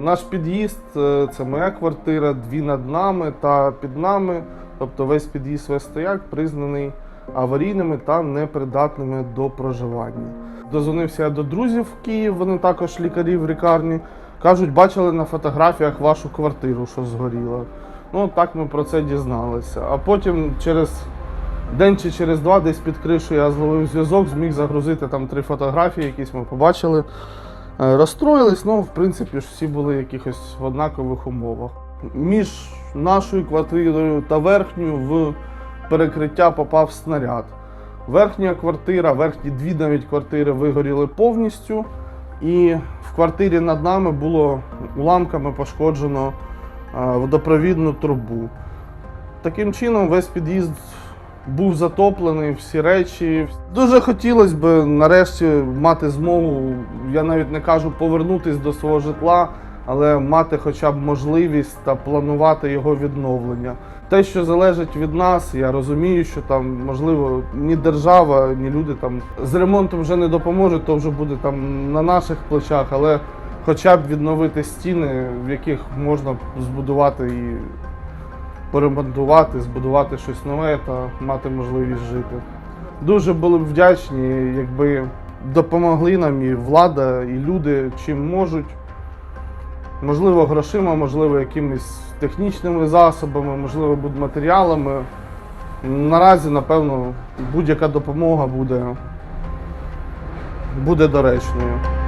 Наш під'їзд е, це моя квартира, дві над нами та під нами. Тобто весь під'їзд весь стояк признаний аварійними та непридатними до проживання. Дозвонився я до друзів в Київ, вони також лікарі в лікарні. Кажуть, бачили на фотографіях вашу квартиру, що згоріла. Ну так ми про це дізналися. А потім через день чи через два, десь під кришею я зловив зв'язок, зміг загрузити там три фотографії, якісь ми побачили. Е, Розстроїлись, ну, в принципі, ж всі були в якихось однакових умовах. Між нашою квартирою та верхньою в перекриття попав снаряд. Верхня квартира, верхні дві навіть квартири вигоріли повністю, і в квартирі над нами було уламками пошкоджено е, водопровідну трубу. Таким чином, весь під'їзд був затоплений, всі речі. Дуже хотілося б нарешті мати змогу, я навіть не кажу повернутися до свого житла, але мати хоча б можливість та планувати його відновлення. Те, що залежить від нас, я розумію, що там можливо ні держава, ні люди там з ремонтом вже не допоможуть, то вже буде там на наших плечах, але хоча б відновити стіни, в яких можна збудувати і поремонтувати, збудувати щось нове та мати можливість жити. Дуже були б вдячні, якби допомогли нам і влада, і люди чим можуть. Можливо, грошима, можливо, якимись технічними засобами, можливо, будматеріалами. Наразі, напевно, будь-яка допомога буде, буде доречною.